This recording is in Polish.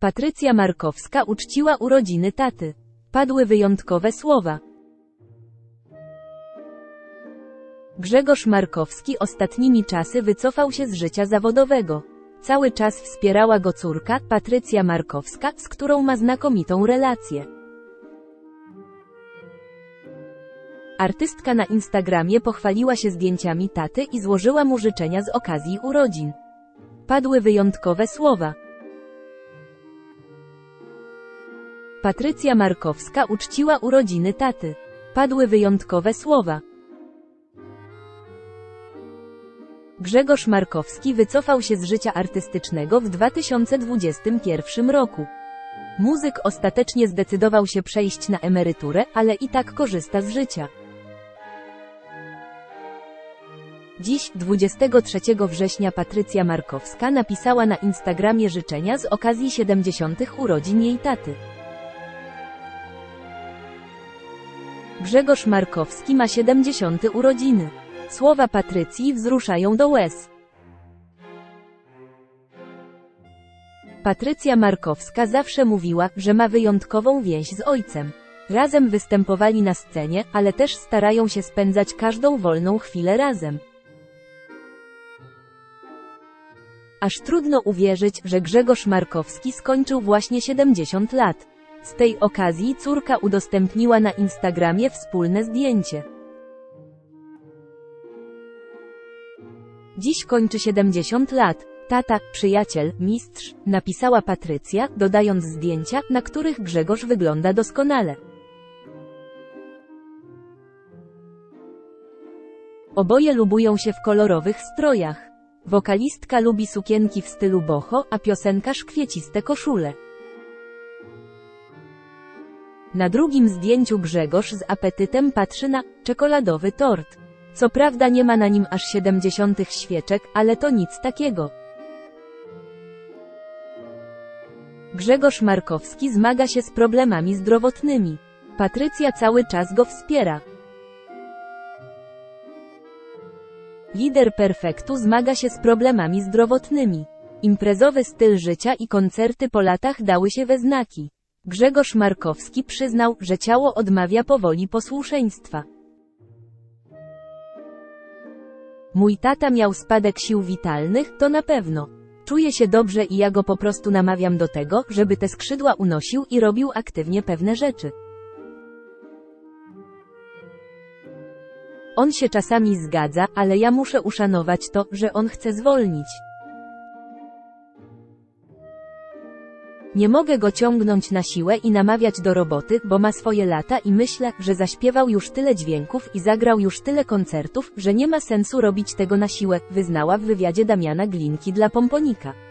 Patrycja Markowska uczciła urodziny taty. Padły wyjątkowe słowa. Grzegorz Markowski ostatnimi czasy wycofał się z życia zawodowego. Cały czas wspierała go córka, Patrycja Markowska, z którą ma znakomitą relację. Artystka na Instagramie pochwaliła się zdjęciami taty i złożyła mu życzenia z okazji urodzin. Padły wyjątkowe słowa. Patrycja Markowska uczciła urodziny taty. Padły wyjątkowe słowa. Grzegorz Markowski wycofał się z życia artystycznego w 2021 roku. Muzyk ostatecznie zdecydował się przejść na emeryturę, ale i tak korzysta z życia. Dziś, 23 września Patrycja Markowska napisała na Instagramie życzenia z okazji 70. urodzin jej taty. Grzegorz Markowski ma 70. urodziny. Słowa Patrycji wzruszają do łez. Patrycja Markowska zawsze mówiła, że ma wyjątkową więź z ojcem. Razem występowali na scenie, ale też starają się spędzać każdą wolną chwilę razem. Aż trudno uwierzyć, że Grzegorz Markowski skończył właśnie 70 lat. Z tej okazji córka udostępniła na Instagramie wspólne zdjęcie. Dziś kończy 70 lat. Tata, przyjaciel, mistrz, napisała Patrycja, dodając zdjęcia, na których Grzegorz wygląda doskonale. Oboje lubują się w kolorowych strojach. Wokalistka lubi sukienki w stylu boho, a piosenkarz kwieciste koszule. Na drugim zdjęciu Grzegorz z apetytem patrzy na czekoladowy tort. Co prawda nie ma na nim aż 70 świeczek, ale to nic takiego. Grzegorz Markowski zmaga się z problemami zdrowotnymi. Patrycja cały czas go wspiera. Lider Perfektu zmaga się z problemami zdrowotnymi. Imprezowy styl życia i koncerty po latach dały się we znaki. Grzegorz Markowski przyznał, że ciało odmawia powoli posłuszeństwa. Mój tata miał spadek sił witalnych, to na pewno. Czuję się dobrze i ja go po prostu namawiam do tego, żeby te skrzydła unosił i robił aktywnie pewne rzeczy. On się czasami zgadza, ale ja muszę uszanować to, że on chce zwolnić. Nie mogę go ciągnąć na siłę i namawiać do roboty, bo ma swoje lata i myślę, że zaśpiewał już tyle dźwięków i zagrał już tyle koncertów, że nie ma sensu robić tego na siłę, wyznała w wywiadzie Damiana Glinki dla Pomponika.